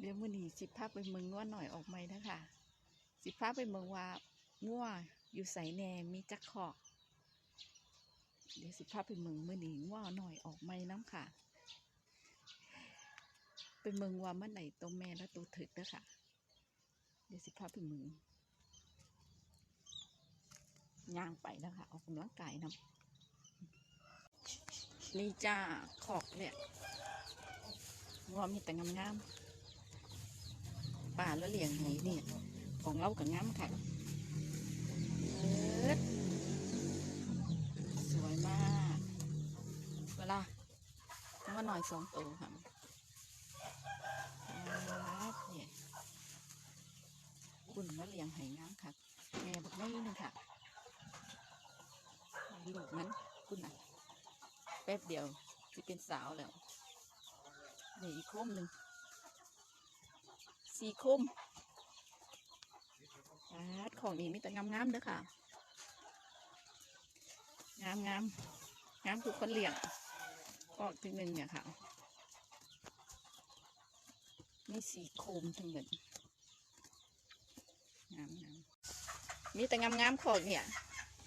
เดี๋ยวมื้อนี้สิพาไปเมืองง้อหน่อยออกไหมนะคะสิพาไปเมืองว่างัวอยู่ใสแหน่มีจักขอกเดี๋ยวสิพาไปเมืองมื้อนี้งัวหน่อยออกไหมน้ำค่ะ ไปเมืองว่าเมื่อไหร่ตัวแม่และตัวถึกเด้อค่ะ เดี๋ยวสิพาไปเมืองย่างไปนะคะออกกำลังกายนํนี่จ้าขอกเนี่ยงัวมีแต่งามๆ ป่าแล้วเลี้ยงไหนเนี่ย ของเรากับงามค่ะสวยมาก เวลาต้องมาหน่อยสองตัวค่ะเนี่ยคุณมาเลี้ยงไหงามค่ะ แม่บอกไม่นึงค่ะลูกมันคุณน่ะแป๊บเดียวจะเป็นสาวแล้วเดี๋ยวอีกโคมหนึ่ง สีคมของนี้มีแต่งามๆเด้อค่ะ งามงามงามทุกคนเลี้ยง ออกถึงหนึ่งเนี่ยค่ะมีสีโคมทั้งหมดงามงามมีแต่งามงามของเนี่ย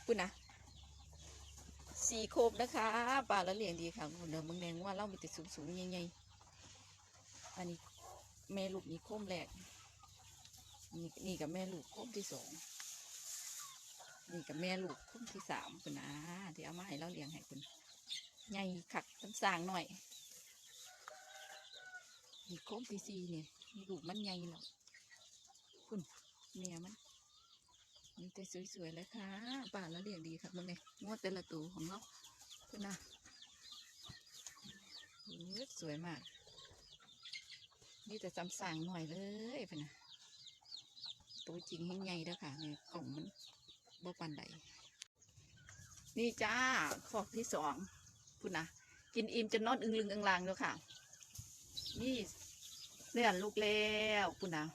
คุณนะสีโคมนะคะป่าแล้วเลี้ยงดีค่ะเดี๋ยวมึงแดงว่าเรามีแต่สูงสูงๆใหญ่ๆอันนี้ แม่ลูกนี่โค้มแรก นี่นี่กับแม่ลูกโค้มที่สองนี่กับแม่ลูกโค้มที่สามคุณนะที่เอามาให้เราเลี้ยงให้คุณใหญ่ขัดตั้งสางหน่อยนี่โค้มที่สี่เนี่ยนี่ลูกมันใหญ่แล้วคุณเมียมันนี่แต่สวยๆเลยค่ะป่าแล้วเลี้ยงดีค่ะมึงเนี่ยงวดแต่ละตัวของเราคุณนะสวยมาก นี่แต่จำสั่งหน่อยเลยพะนะตัวจริงให้ใหญ่แล้วค่ะเนี่ยกล่องมันบ่ปันใดนี่จ้าขอกที่สองพุ่นะกินอิ่มจนนอนอึงลึงอึงลางแล้วค่ะ นี่เลี้ยงลูกแล้วพุ่นะ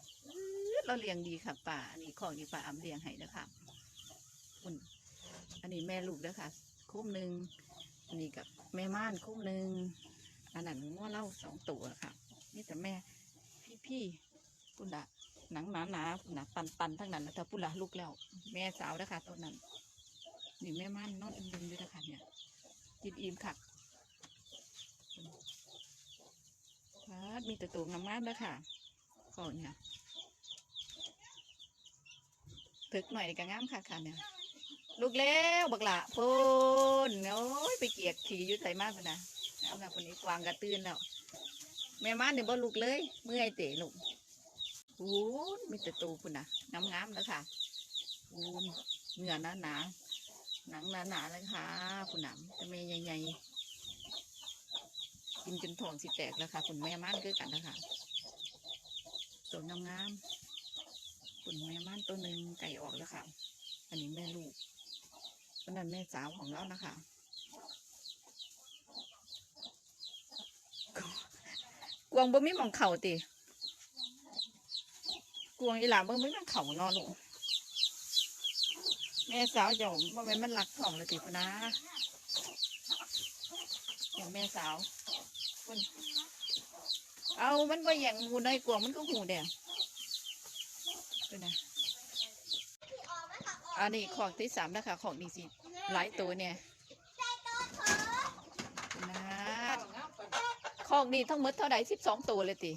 เราเลี้ยงดีค่ะป่าอันนี้ของนี่ป่าอำเลี้ยงให้แล้วค่ะพุ่นอันนี้แม่ลูกแล้วค่ะคุ้มหนึ่งอันนี้กับแม่ม่านคุ้มหนึ่งอันนั้นง้อเล่าสองตัวค่ะ นี่แต่แม่ พี่ปุ่นละหนังหนาหนาๆปุ่นละตันตันๆทั้งนั้นแล้วถ้าปุ่นละลูกแล้ว แม่สาวนะคะตัวนั้น นี่แม่ม่านนอนอึมดึงด้วยนะคะเนี่ยกินอิ่มค่ะครับมีแต่ตัวงามๆแล้วค่ะก่อนเนี่ยถึกหน่อยก็งามค่ะค่ะเนี่ยลูกแล้วบักละพูนโอ้ยไปเกียกขี่ยุ่ใส่มากเลยนะเอาละคนนี้กวางกระตื้นแล้ว แม่ม้านเดี๋ยบ่ลูกเลย เมื่อยเตะลูกโอ้มีแต่ตูคุณนะงามงามๆแล้วค่ะโอ้เหงื่อหนาหนาหนังหนาหนาเลยค่ะ คุณหนำแต่แม่ใหญ่ๆกินจนท้องสิแตกแล้วค่ะ คุณแม่ม้านคือกันนะคะตัวงามงามๆคุณแม่ม้านตัวหนึ่งไก่ออกแล้วค่ะ อันนี้แม่ลูกอันนั้นแม่สาวของเรานะคะ วางบ่มีหมองเข่าติกวางอีหลาบ่มีหมองเข่านอนลูกแม่สาวเจ้าบ่แม่นมันหลักของเลยติพนะอย่างแม่สาวเพิ่นเอามันบ่อย่างหูในกวางมันก็หูแดงเพิ่นนะอันนี้ของที่สามนะคะของนี่สิหลายตัวเนี่ยนะ ของนี่ทั้งหมดเท่าไหร่สิบสองตัวเลยติ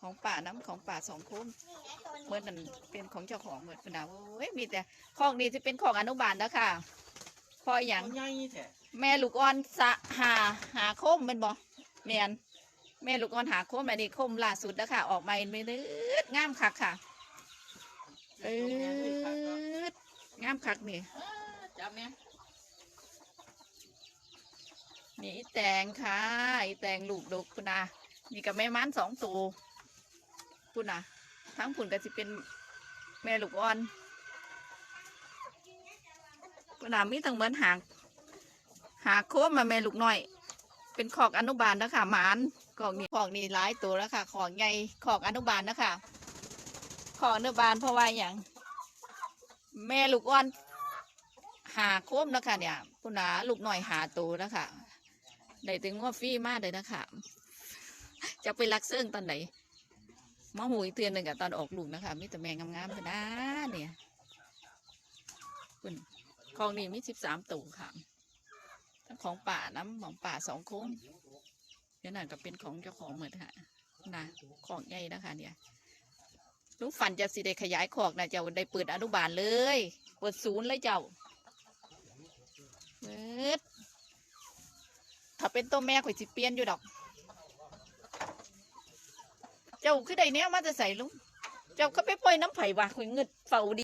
ของป่าน้ำของป่าสองคุ้มเมื่อนั้นเป็นของเจ้าของเหมือนคนดาวโอ้ยมีแต่ของนี่จะเป็นของอนุบาลแล้วค่ะพออย่างใหญ่แท้แม่ลูกอ่อนสะหาหาคมเป็นบ่แมนแม่ลูกอ่อนหาคมอันนี้คมล่าสุดแล้วค่ะ ออกมาไม่เลือดงามคักค่ะเอองามคักนี่จับเนี่ย นี่อีแตงค่ะอีแตงลูกดกคุณนานี่กับแม่ม้านสองตัวคุณนะทั้งผุนก็จะเป็นแม่ลูกอ่อนคุณนามีทั้งเหมือนหางหาโค้มมาแม่ลูกน้อย เป็นขอกอนุบาลนะคะหมานขอกนี่ขอกนี่หลายตัวแล้วค่ะขอกใหญ่ขอกอนุบาลนะคะขอกอนุบาลเพราะว่าอย่าง แม่ลูกอ่อนหาโค้มนะคะเนี่ยคุณนาลูกน้อยหาตัวแล้วค่ะ ได้ถึงว่าฟรีมากเลยนะคะจะไปรักเสื่องตอนไหนมาหูอีกเตือนหนึ่งกับตอนออกลูกนะคะมีแต่แมงงามๆกันนะเนี่ยคุณคลองนี้มีสิบสามตัวค่ะทั้งของป่าน้ำของป่าสองโค้งเดี๋ยวนั่นก็เป็นของเจ้าของเหมือนค่ะนะของใหญ่นะคะเนี่ยลุงฝันจะสิได้ขยายขอกนะเจ้าได้เปิดอนุบาลเลย เปิดศูนย์เลยเจ้าเปิดาเป็นตัวแม่ข่อยสิเปลี่ยนอยู่ดอก เจ้าคือใดเนี้ยมาจะใส่ลุง เจ้าก็ไปปล่อยน้ำไผ่ว่ะข่อยเงิดเฝ้าดี